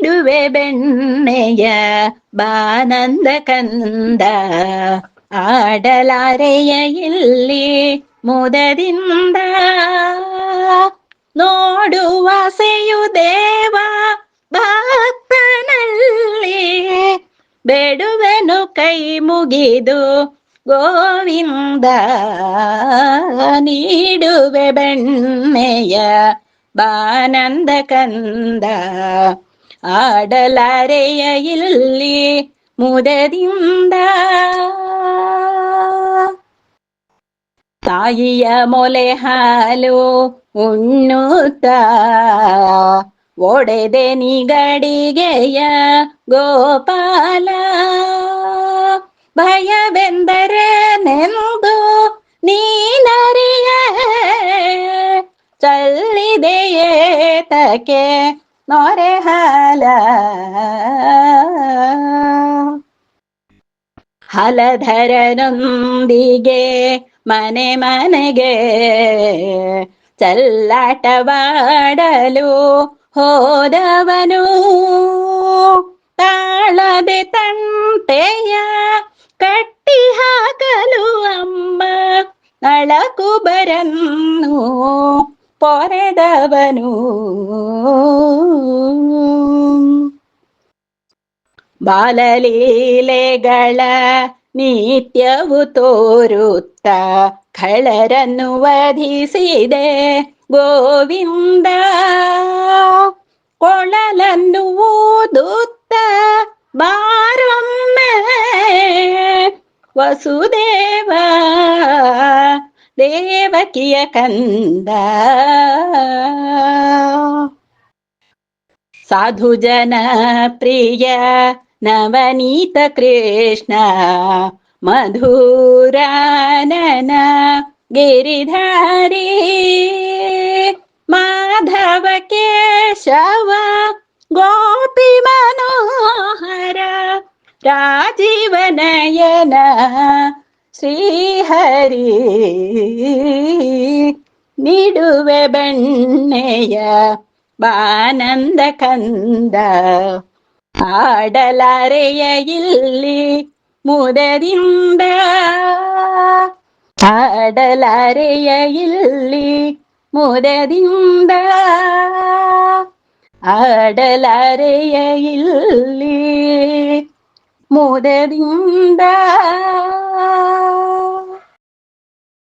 ಇಡುವೆ ಬೆಣ್ಣೆಯ ಬಾನಂದ ಕಂದ ಆಡಲಾರೆಯ ಇಲ್ಲಿ ಮುದದಿಂದ ನೋಡುವ ಸೆಯು ದೇವ ಭಕ್ತನಲ್ಲಿ ಬೇಡುವೆನು ಕೈ ಮುಗಿದು ಗೋವಿಂದ ನೀಡುವೆ ಬೆಣ್ಣೆಯ ಬಾನಂದ ಕಂದ ആടലരയിൽ മുതതിന്ത തായിയ മൊലഹാലോ ഉണ്ണുത്ത ഓടെ നിഗടികയ ഗോപാല ഭയവെന്തരെ നെന്തു നീനറിയ ചല്ലിതയേതൊക്കെ നോരഹല ಹಲಧರನೊಂದಿಗೆ ಮನೆ ಮನೆಗೆ ಚಲ್ಲಾಟವಾಡಲು ಹೋದವನು ತಾಳದೆ ತಂಟೆಯ ಕಟ್ಟಿ ಹಾಕಲು ಅಮ್ಮ ನಳಕು ಬರನ್ನು ಪೊರೆದವನು ಬಾಲಲೀಲೆಗಳ ನಿತ್ಯವು ತೋರುತ್ತ ಖಳರನ್ನು ವಧಿಸಿದೆ ಗೋವಿಂದ ಕೊಳಲನ್ನು ಊದುತ್ತ ಬಾರೊಮ್ಮೆ ವಸುದೇವ దేవకియ కంద సాధుజన ప్రియ నవనీత కృష్ణ మధురానన గిరిధారీ మాధవ కేశవ గోపి మనోహర రాజీవనయన ಶ್ರೀಹರಿ ನೀಡುವೆ ಬೆಣ್ಣೆಯ ಬಾನಂದ ಕಂದ ಆಡಲಾರೆಯ ಇಲ್ಲಿ ಮುದದಿಂದ ಆಡಲಾರೆಯ ಇಲ್ಲಿ ಮುದದಿಂದ ಆಡಲಾರೆಯ ಇಲ್ಲಿ ಮುದದಿಂದ